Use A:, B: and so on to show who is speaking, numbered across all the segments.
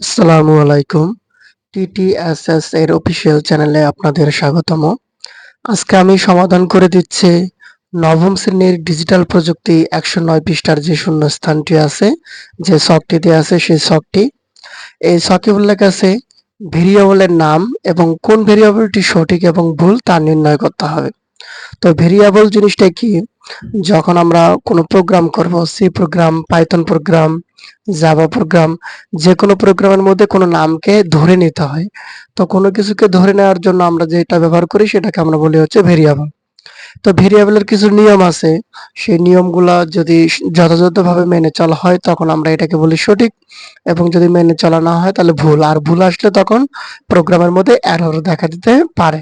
A: আসসালামু আলাইকুম। টিটিএসএস এর অফিসিয়াল চ্যানেলে আপনাদের স্বাগতম। আজকে আমি সমাধান করে দিচ্ছি নবম শ্রেণির ডিজিটাল প্রযুক্তি একশো নয় পৃষ্ঠার যে শূন্য স্থানটি আছে, যে শখটি দেওয়া আছে সেই শখটি এই শখে উল্লেখ আছে ভেরিয়েবলের নাম এবং কোন ভেরিয়েবলটি সঠিক এবং ভুল তা নির্ণয় করতে হবে। তো ভেরিয়েবল জিনিসটা কি? যখন আমরা কোনো প্রোগ্রাম করব C program Python program Java program যে কোনো প্রোগ্রামের মধ্যে কোনো নামকে ধরে নিতে হয়, তো কোনো কিছুকে ধরে নেওয়ার জন্য আমরা যেটা ব্যবহার করি সেটাকে আমরা বলি হচ্ছে ভেরিয়েবল তো ভেরিয়েবলের কিছু নিয়ম আছে, সেই নিয়মগুলা যদি যথাযথভাবে মেনে চলা হয় তখন আমরা এটাকে বলি সঠিক, এবং যদি মেনে চলা না হয় তাহলে ভুল, আর ভুল আসলে তখন প্রোগ্রামের মধ্যে এরর দেখা দিতে পারে।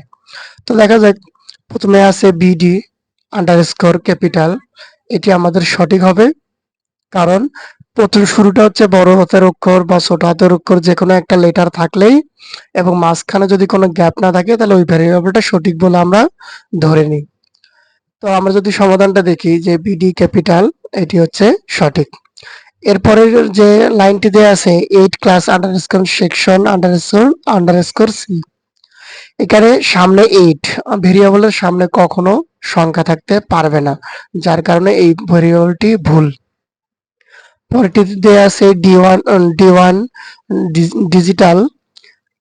A: তো দেখা যাক, প্রথমে আছে বিডি আন্ডারস্কোর ক্যাপিটাল এটি আমাদের সঠিক হবে। কারণ প্রথম শুরুটা হচ্ছে বড় হাতের অক্ষর বা ছোট হাতের অক্ষর যে কোনো একটা লেটার থাকলেই। এবং মাঝখানে যদি কোনো গ্যাপ না থাকে, তাহলে ওই ভ্যারিয়েবলটা সঠিক বলে আমরা ধরে নিই। তো আমরা যদি সমাধানটা দেখি, যে বিডি ক্যাপিটাল এটি হচ্ছে সঠিক। এরপরের যে লাইনটি দেওয়া আছে eight class underscore section underscore underscore C এখানে সামনে এইট ভেরিয়েবলের সামনে কখনো সংখ্যা থাকতে পারবে না, যার কারণে এই ভেরিয়েবলটি ভুল। পরেরটিতে দেওয়া আছে D one D one digital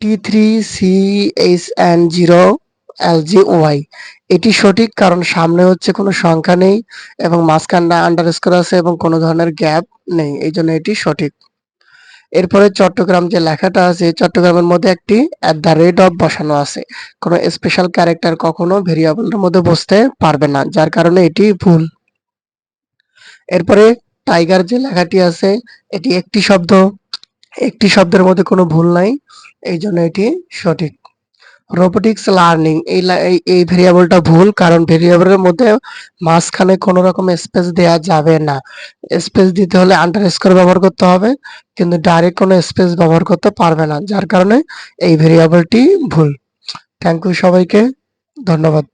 A: T three C H N zero L G Y এটি সঠিক কারণ সামনে হচ্ছে কোনো সংখ্যা নেই এবং মাঝখানটা আন্ডারস্কোর আছে এবং কোনো ধরনের গ্যাপ নেই, এই জন্য এটি সঠিক। এরপরে চট্টগ্রাম যে লেখাটা আছে, চট্টগ্রামের মধ্যে একটি অ্যাট দ্য রেট অফ বসানো আছে। কোনো স্পেশাল ক্যারেক্টার কখনো ভেরিয়েবলের মধ্যে বসতে পারবে না, যার কারণে এটি ভুল। এরপরে টাইগার যে লেখাটি আছে, এটি একটি শব্দ। একটি শব্দের মধ্যে কোনো ভুল নাই এই জন্য এটি সঠিক। রোবোটিক্স লার্নিং এই এই- ভেরিয়েবলটা ভুল, কারণ ভেরিয়েবলের মধ্যে মাঝখানে কোনো রকম স্পেস দেয়া যাবে না। স্পেস দিতে হলে আন্ডারস্কোর ব্যবহার করতে হবে, কিন্তু ডাইরেক্ট কোনো স্পেস ব্যবহার করতে পারবে না, যার কারণে এই ভেরিয়েবলটি ভুল। থ্যাংক ইউ সবাইকে, ধন্যবাদ।